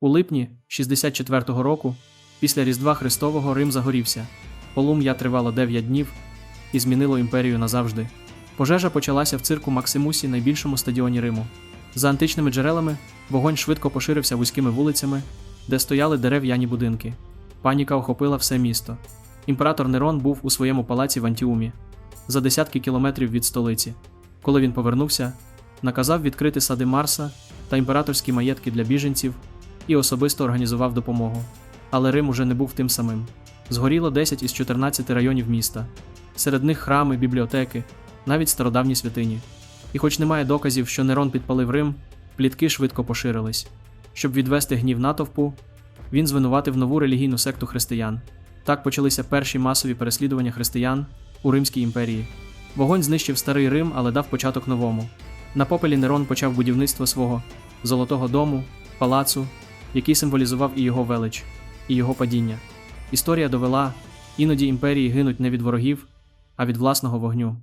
У липні 64-го року, після Різдва Христового, Рим загорівся. Полум'я тривало 9 днів і змінило імперію назавжди. Пожежа почалася в цирку Максимусі, найбільшому стадіоні Риму. За античними джерелами, вогонь швидко поширився вузькими вулицями, де стояли дерев'яні будинки. Паніка охопила все місто. Імператор Нерон був у своєму палаці в Антіумі, за десятки кілометрів від столиці. Коли він повернувся, наказав відкрити сади Марса та імператорські маєтки для біженців і особисто організував допомогу. Але Рим уже не був тим самим. Згоріло 10 із 14 районів міста. Серед них храми, бібліотеки, навіть стародавні святині. І хоч немає доказів, що Нерон підпалив Рим, плітки швидко поширились. Щоб відвести гнів натовпу, він звинуватив нову релігійну секту християн. Так почалися перші масові переслідування християн у Римській імперії. Вогонь знищив старий Рим, але дав початок новому. На попелі Нерон почав будівництво свого золотого дому, палацу, який символізував і його велич, і його падіння. Історія довела, іноді імперії гинуть не від ворогів, а від власного вогню.